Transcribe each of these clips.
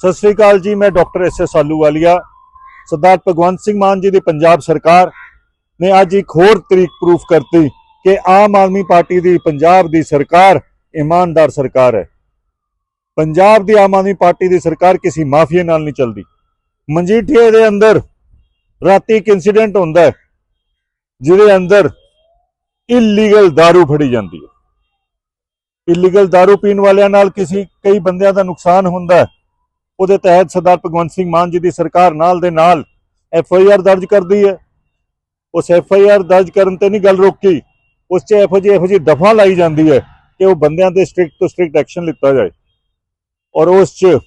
ਸਤਿ ਸ੍ਰੀ ਅਕਾਲ ਜੀ ਮੈਂ doctor S S Ahluwalia Sardar Bhagwant Singh Mann ji ਦੀ ਪੰਜਾਬ ਸਰਕਾਰ ਨੇ ਅੱਜ ਇੱਕ ਹੋਰ ਤਰੀਕ ਪ੍ਰੂਫ ਕਰਤੀ ਕਿ ਆਮ ਆਦਮੀ ਪਾਰਟੀ ਦੀ ਪੰਜਾਬ ਦੀ ਸਰਕਾਰ ਇਮਾਨਦਾਰ ਸਰਕਾਰ ਹੈ ਪੰਜਾਬ ਦੀ ਆਮ ਆਦਮੀ ਪਾਰਟੀ ਦੀ ਸਰਕਾਰ ਕਿਸੇ ਮਾਫੀਆ ਨਾਲ ਨਹੀਂ ਚੱਲਦੀ ਮਨਜੀਠੀਏ ਦੇ ਅੰਦਰ ਰਾਤੀ ਇੱਕ ਇਨਸੀਡੈਂਟ ਹੁੰਦਾ ਹੈ ਜਿਹਦੇ ਅੰਦਰ ਇਲੀਗਲ दारू ਫੜੀ ਜਾਂਦੀ ਹੈ ਇਲੀਗਲ दारू ਪੀਣ ਵਾਲਿਆਂ ਨਾਲ ਕਿਸੇ ਕਈ ਬੰਦਿਆਂ ਦਾ ਨੁਕਸਾਨ ਹੁੰਦਾ ਹੈ ਉਹਦੇ ਤਹਿਤ ਸਰਦਾਰ ਭਗਵੰਤ ਸਿੰਘ ਮਾਨ ਜੀ ਦੀ ਸਰਕਾਰ ਨਾਲ ਦੇ ਨਾਲ ਐਫ ਆਈ ਆਰ ਦਰਜ ਕਰਦੀ ਹੈ। ਉਸ ਐਫ ਆਈ ਆਰ ਦਰਜ ਕਰਨ ਤੇ ਨਹੀਂ ਗੱਲ ਰੋਕੀ, ਉਸ 'ਚ ਇਹੋ ਜਿਹੀ ਇਹੋ ਜਿਹੀ ਦਫਾ ਲਾਈ ਜਾਂਦੀ ਹੈ ਕਿ ਉਹ ਬੰਦਿਆਂ ਤੇ ਸਟ੍ਰਿਕਟ ਤੋਂ ਸਟ੍ਰਿਕਟ ਐਕਸ਼ਨ ਲਿੱਤਾ ਜਾਏ। ਔਰ ਉਸ 'ਚ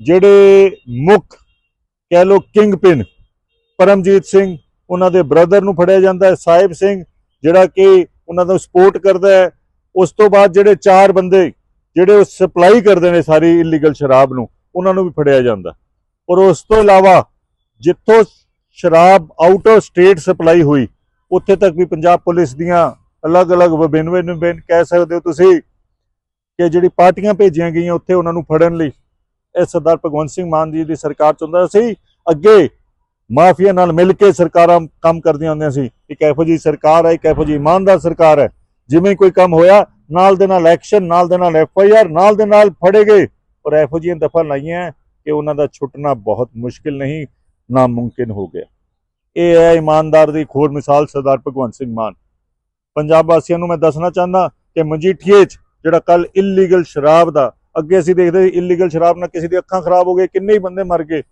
ਜਿਹੜੇ ਮੁੱਖ ਕਹਿ ਲੋ ਕਿੰਗ ਪਿਨ ਪਰਮਜੀਤ ਸਿੰਘ, ਉਹਨਾਂ ਦੇ ਬ੍ਰਦਰ ਨੂੰ ਫੜਿਆ ਜਾਂਦਾ ਹੈ, ਸਾਹਿਬ ਸਿੰਘ, ਜਿਹੜਾ ਕਿ ਉਹਨਾਂ ਦਾ ਸਪੋਰਟ ਕਰਦਾ ਹੈ। ਉਸ ਤੋਂ ਬਾਅਦ ਜਿਹੜੇ ਚਾਰ ਬੰਦੇ ਜਿਹੜੇ ਉਹ ਸਪਲਾਈ ਕਰਦੇ ਨੇ ਸਾਰੀ ਇਲੀਗਲ ਸ਼ਰਾਬ ਨੂੰ, ਉਹਨਾਂ ਨੂੰ ਵੀ ਫੜਿਆ ਜਾਂਦਾ। ਔਰ ਉਸ ਤੋਂ ਇਲਾਵਾ ਜਿੱਥੋਂ ਸ਼ਰਾਬ ਆਊਟ ਆਫ ਸਟੇਟ ਸਪਲਾਈ ਹੋਈ, ਉੱਥੇ ਤੱਕ ਵੀ ਪੰਜਾਬ ਪੁਲਿਸ ਦੀਆਂ ਅਲੱਗ-ਅਲੱਗ ਵਿਭਿੰਨ ਵਿਭਿੰਨ ਕਹਿ ਸਕਦੇ ਹੋ ਤੁਸੀਂ ਕਿ ਜਿਹੜੀ ਪਾਰਟੀਆਂ ਭੇਜੀਆਂ ਗਈਆਂ ਉੱਥੇ ਉਹਨਾਂ ਨੂੰ ਫੜਨ ਲਈ। ਇਹ ਸਰਦਾਰ ਭਗਵੰਤ ਸਿੰਘ ਮਾਨ ਜੀ ਦੀ ਸਰਕਾਰ ਚਾਹੁੰਦਾ ਸੀ। ਅੱਗੇ ਮਾਫੀਆ ਨਾਲ ਮਿਲ ਕੇ ਸਰਕਾਰਾਂ ਕੰਮ ਕਰਦੀਆਂ ਹੁੰਦੀਆਂ ਸੀ। ਇੱਕ ਇਹੋ ਜਿਹੀ ਸਰਕਾਰ ਹੈ, ਇੱਕ ਇਹੋ ਜਿਹੀ ਇਮਾਨਦਾਰ ਸਰਕਾਰ ਹੈ। ਜਿਵੇਂ ਕੋਈ ਕੰਮ ਹੋਇਆ ਨਾਲ ਦੇ ਨਾਲ ਐਕਸ਼ਨ ਨਾਲ ਦੇ ਨਾਲ ਐਫ ਆਈ ਆਰ ਨਾਲ ਦੇ ਨਾਲ ਫੜੇ ਗਏ। ਔਰ ਇਹੋ ਜਿਹੀਆਂ ਦਫਾ ਲਾਈਆਂ ਕਿ ਉਹਨਾਂ ਦਾ ਛੁੱਟਣਾ ਬਹੁਤ ਮੁਸ਼ਕਿਲ ਨਹੀਂ ਨਾ ਨਾਮੁਮਕਿਨ ਹੋ ਗਿਆ। ਇਹ ਹੈ ਇਮਾਨਦਾਰ ਦੀ ਇੱਕ ਮਿਸਾਲ ਸਰਦਾਰ ਭਗਵੰਤ ਸਿੰਘ ਮਾਨ। ਪੰਜਾਬ ਵਾਸੀਆਂ ਨੂੰ ਮੈਂ ਦੱਸਣਾ ਚਾਹੁੰਦਾ ਕਿ ਮਜੀਠੀਏ 'ਚ ਜਿਹੜਾ ਕੱਲ ਇਲੀਗਲ ਸ਼ਰਾਬ ਦਾ, ਅੱਗੇ ਅਸੀਂ ਦੇਖਦੇ ਇਲੀਗਲ ਸ਼ਰਾਬ ਨਾਲ ਕਿਸੇ ਦੀ ਅੱਖਾਂ ਖਰਾਬ ਹੋ ਗਏ ਕਿੰਨੇ ਹੀ ਬੰਦੇ ਮਰ ਗਏ।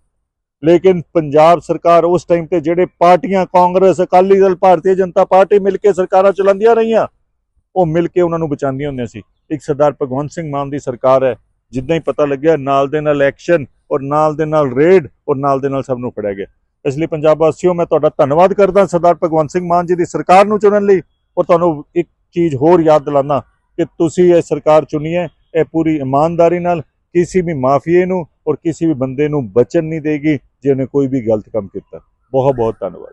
ਲੇਕਿਨ ਪੰਜਾਬ ਸਰਕਾਰ ਉਸ ਟਾਈਮ ਤੇ ਜਿਹੜੇ ਪਾਰਟੀਆਂ ਕਾਂਗਰਸ, ਅਕਾਲੀ ਦਲ, ਭਾਰਤੀ ਜਨਤਾ ਪਾਰਟੀ ਮਿਲ ਕੇ ਸਰਕਾਰਾਂ ਚਲਾਉਂਦੀਆਂ ਰਹੀਆਂ ਉਹ ਮਿਲ ਕੇ ਉਹਨਾਂ ਨੂੰ ਬਚਾਉਂਦੀਆਂ ਹੁੰਦੀਆਂ ਸੀ। ਇੱਕ ਸਰਦਾਰ ਭਗਵੰਤ ਸਿੰਘ ਮਾਨ ਦੀ ਸਰਕਾਰ ਹੈ, ਜਿੱਦਾਂ ਹੀ ਪਤਾ ਲੱਗਿਆ ਨਾਲ ਦੇ ਨਾਲ ਐਕਸ਼ਨ ਔਰ ਨਾਲ ਦੇ ਨਾਲ ਰੇਡ ਔਰ ਨਾਲ ਦੇ ਨਾਲ ਸਭ ਨੂੰ ਫੜਿਆ ਗਿਆ। ਇਸ ਲਈ ਪੰਜਾਬ ਵਾਸੀਓ, ਮੈਂ ਤੁਹਾਡਾ ਧੰਨਵਾਦ ਕਰਦਾ ਸਰਦਾਰ ਭਗਵੰਤ ਸਿੰਘ ਮਾਨ ਜੀ ਦੀ ਸਰਕਾਰ ਨੂੰ ਚੁਣਨ ਲਈ ਔਰ ਤੁਹਾਨੂੰ ਇੱਕ ਚੀਜ਼ ਹੋਰ ਯਾਦ ਦਿਲਾਨਾ ਕਿ ਤੁਸੀਂ ਇਹ ਸਰਕਾਰ ਚੁਣੀ ਹੈ, ਇਹ ਪੂਰੀ ਇਮਾਨਦਾਰੀ ਨਾਲ ਕਿਸੇ ਵੀ ਮਾਫੀਏ ਨੂੰ ਔਰ ਕਿਸੇ ਵੀ ਬੰਦੇ ਨੂੰ ਬਚਨ ਨਹੀਂ ਦੇਗੀ ਜਿਹਨੇ ਕੋਈ ਵੀ ਗਲਤ ਕੰਮ ਕੀਤਾ। ਬਹੁਤ ਬਹੁਤ ਧੰਨਵਾਦ।